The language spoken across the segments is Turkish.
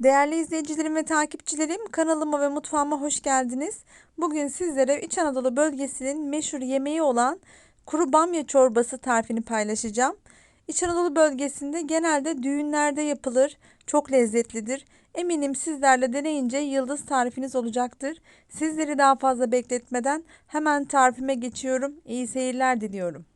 Değerli izleyicilerim ve takipçilerim kanalıma ve mutfağıma hoş geldiniz. Bugün sizlere İç Anadolu bölgesinin meşhur yemeği olan kuru bamya çorbası tarifini paylaşacağım. İç Anadolu bölgesinde genelde düğünlerde yapılır. Çok lezzetlidir. Eminim sizlerle deneyince yıldız tarifiniz olacaktır. Sizleri daha fazla bekletmeden hemen tarifime geçiyorum. İyi seyirler diliyorum.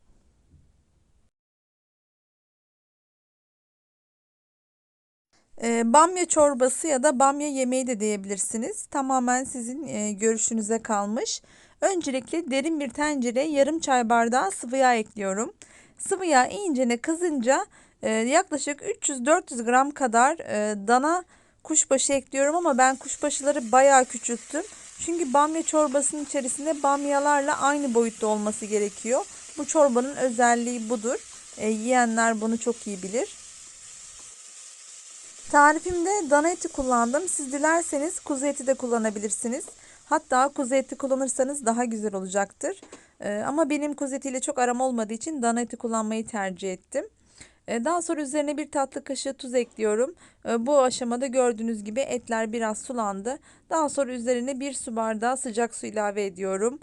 E, bamya çorbası ya da bamya yemeği de diyebilirsiniz. Tamamen sizin e, görüşünüze kalmış. Öncelikle derin bir tencereye yarım çay bardağı sıvı yağ ekliyorum. Sıvı yağ iyicene kızınca e, yaklaşık 300-400 gram kadar e, dana kuşbaşı ekliyorum ama ben kuşbaşıları bayağı küçülttüm. Çünkü bamya çorbasının içerisinde bamyalarla aynı boyutta olması gerekiyor. Bu çorbanın özelliği budur. E, yiyenler bunu çok iyi bilir. Tarifimde dana eti kullandım. Siz dilerseniz kuzu eti de kullanabilirsiniz. Hatta kuzu eti kullanırsanız daha güzel olacaktır. Ee, ama benim kuzu etiyle çok aram olmadığı için dana eti kullanmayı tercih ettim. Ee, daha sonra üzerine bir tatlı kaşığı tuz ekliyorum. Ee, bu aşamada gördüğünüz gibi etler biraz sulandı. Daha sonra üzerine bir su bardağı sıcak su ilave ediyorum.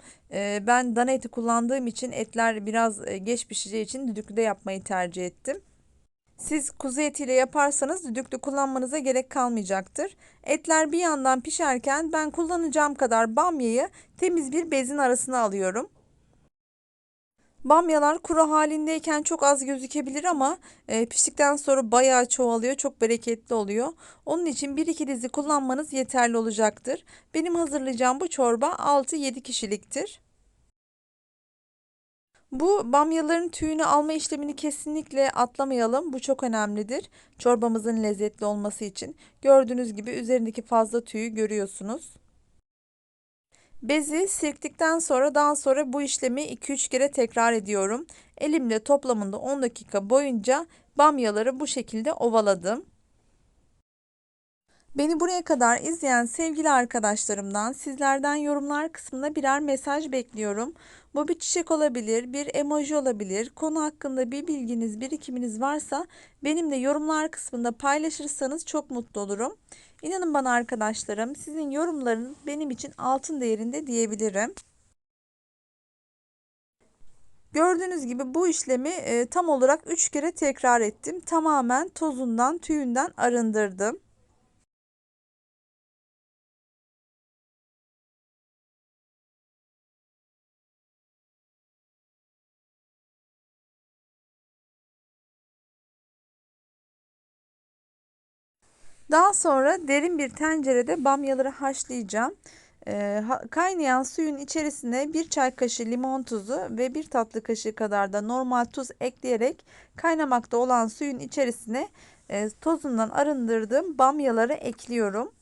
Ben dana eti kullandığım için etler biraz e, geç pişeceği için düdüklüde yapmayı tercih ettim. Siz kuzu etiyle yaparsanız düdüklü kullanmanıza gerek kalmayacaktır. Etler bir yandan pişerken ben kullanacağım kadar bamyayı temiz bir bezin arasına alıyorum. Bamyalar kuru halindeyken çok az gözükebilir ama e, piştikten sonra bayağı çoğalıyor. Çok bereketli oluyor. Onun için 1-2 dizi kullanmanız yeterli olacaktır. Benim hazırlayacağım bu çorba 6-7 kişiliktir. Bu bamyaların tüyünü alma işlemini kesinlikle atlamayalım. Bu çok önemlidir. Çorbamızın lezzetli olması için. Gördüğünüz gibi üzerindeki fazla tüyü görüyorsunuz. Bezi silktikten sonra daha sonra bu işlemi 2-3 kere tekrar ediyorum. Elimle toplamında 10 dakika boyunca bamyaları bu şekilde ovaladım. Beni buraya kadar izleyen sevgili arkadaşlarımdan sizlerden yorumlar kısmına birer mesaj bekliyorum. Bu bir çiçek olabilir, bir emoji olabilir. Konu hakkında bir bilginiz, birikiminiz varsa benimle yorumlar kısmında paylaşırsanız çok mutlu olurum. İnanın bana arkadaşlarım, sizin yorumlarınız benim için altın değerinde diyebilirim. Gördüğünüz gibi bu işlemi e, tam olarak 3 kere tekrar ettim. Tamamen tozundan, tüyünden arındırdım. Daha sonra derin bir tencerede bamyaları haşlayacağım. Ee, kaynayan suyun içerisine bir çay kaşığı limon tuzu ve bir tatlı kaşığı kadar da normal tuz ekleyerek kaynamakta olan suyun içerisine e, tozundan arındırdığım bamyaları ekliyorum.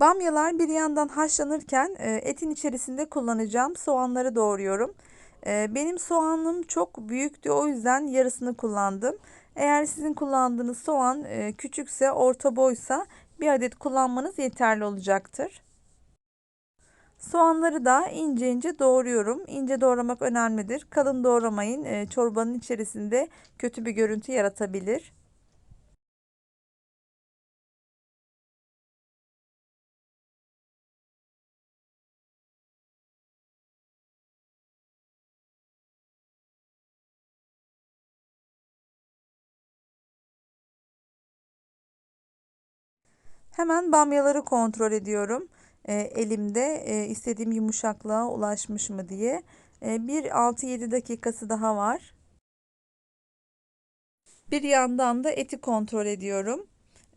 Bamyalar bir yandan haşlanırken e, etin içerisinde kullanacağım soğanları doğruyorum. Ee, benim soğanım çok büyüktü o yüzden yarısını kullandım. Eğer sizin kullandığınız soğan e, küçükse orta boysa bir adet kullanmanız yeterli olacaktır. Soğanları da ince ince doğruyorum. İnce doğramak önemlidir. Kalın doğramayın. E, çorbanın içerisinde kötü bir görüntü yaratabilir. Hemen bamyaları kontrol ediyorum. E, elimde e, istediğim yumuşaklığa ulaşmış mı diye. E, bir 6-7 dakikası daha var. Bir yandan da eti kontrol ediyorum.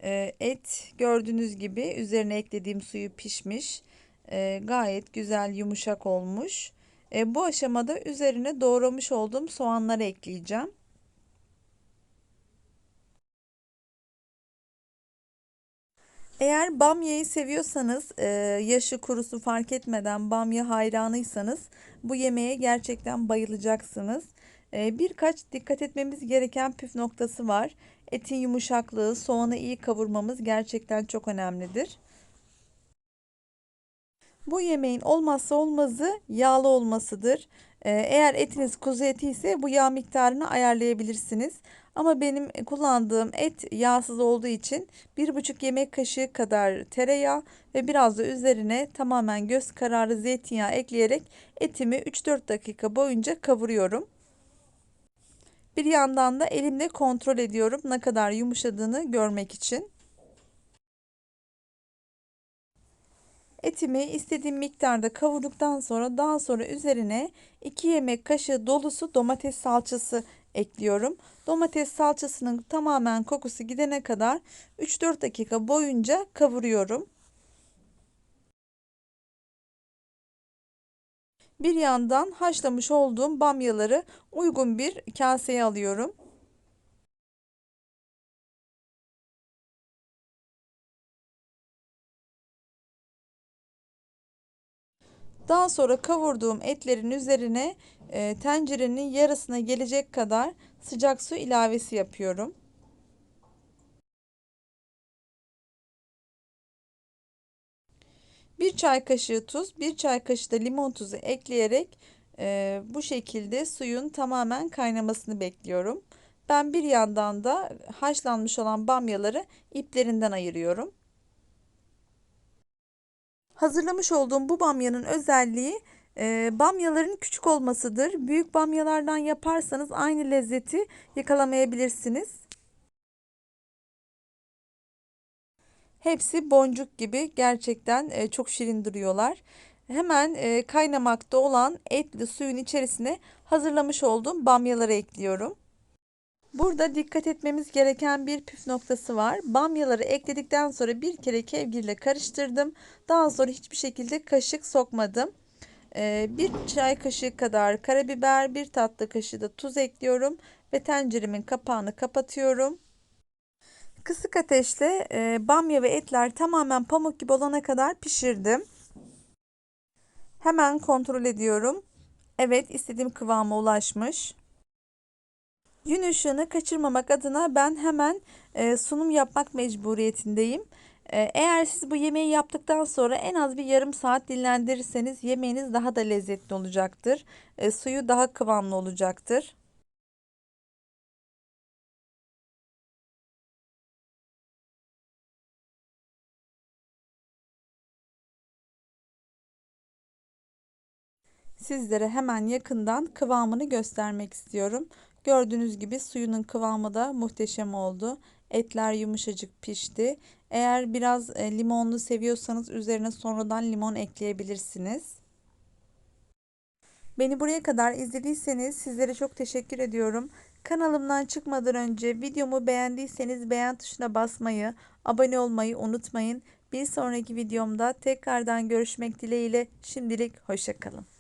E, et gördüğünüz gibi üzerine eklediğim suyu pişmiş. E, gayet güzel yumuşak olmuş. E, bu aşamada üzerine doğramış olduğum soğanları ekleyeceğim. Eğer bamyayı seviyorsanız, e, yaşı kurusu fark etmeden bamya hayranıysanız bu yemeğe gerçekten bayılacaksınız. E, birkaç dikkat etmemiz gereken püf noktası var. Etin yumuşaklığı, soğanı iyi kavurmamız gerçekten çok önemlidir. Bu yemeğin olmazsa olmazı yağlı olmasıdır. Ee, eğer etiniz kuzu eti ise bu yağ miktarını ayarlayabilirsiniz. Ama benim kullandığım et yağsız olduğu için 1,5 yemek kaşığı kadar tereyağı ve biraz da üzerine tamamen göz kararı zeytinyağı ekleyerek etimi 3-4 dakika boyunca kavuruyorum. Bir yandan da elimle kontrol ediyorum ne kadar yumuşadığını görmek için. Etimi istediğim miktarda kavurduktan sonra daha sonra üzerine 2 yemek kaşığı dolusu domates salçası ekliyorum. Domates salçasının tamamen kokusu gidene kadar 3-4 dakika boyunca kavuruyorum. Bir yandan haşlamış olduğum bamyaları uygun bir kaseye alıyorum. Daha sonra kavurduğum etlerin üzerine e, tencerenin yarısına gelecek kadar sıcak su ilavesi yapıyorum. Bir çay kaşığı tuz, bir çay kaşığı da limon tuzu ekleyerek e, bu şekilde suyun tamamen kaynamasını bekliyorum. Ben bir yandan da haşlanmış olan bamyaları iplerinden ayırıyorum. Hazırlamış olduğum bu bamyanın özelliği e, bamyaların küçük olmasıdır. Büyük bamyalardan yaparsanız aynı lezzeti yakalamayabilirsiniz. Hepsi boncuk gibi gerçekten e, çok şirin duruyorlar. Hemen e, kaynamakta olan etli suyun içerisine hazırlamış olduğum bamyaları ekliyorum. Burada dikkat etmemiz gereken bir püf noktası var. Bamyaları ekledikten sonra bir kere kevgirle karıştırdım. Daha sonra hiçbir şekilde kaşık sokmadım. Ee, bir çay kaşığı kadar karabiber, bir tatlı kaşığı da tuz ekliyorum ve tenceremin kapağını kapatıyorum. Kısık ateşte e, bamya ve etler tamamen pamuk gibi olana kadar pişirdim. Hemen kontrol ediyorum. Evet istediğim kıvama ulaşmış. Gün ışığını kaçırmamak adına ben hemen e, sunum yapmak mecburiyetindeyim. E, eğer siz bu yemeği yaptıktan sonra en az bir yarım saat dinlendirirseniz yemeğiniz daha da lezzetli olacaktır. E, suyu daha kıvamlı olacaktır. Sizlere hemen yakından kıvamını göstermek istiyorum. Gördüğünüz gibi suyunun kıvamı da muhteşem oldu. Etler yumuşacık pişti. Eğer biraz e, limonlu seviyorsanız üzerine sonradan limon ekleyebilirsiniz. Beni buraya kadar izlediyseniz sizlere çok teşekkür ediyorum. Kanalımdan çıkmadan önce videomu beğendiyseniz beğen tuşuna basmayı, abone olmayı unutmayın. Bir sonraki videomda tekrardan görüşmek dileğiyle şimdilik hoşçakalın.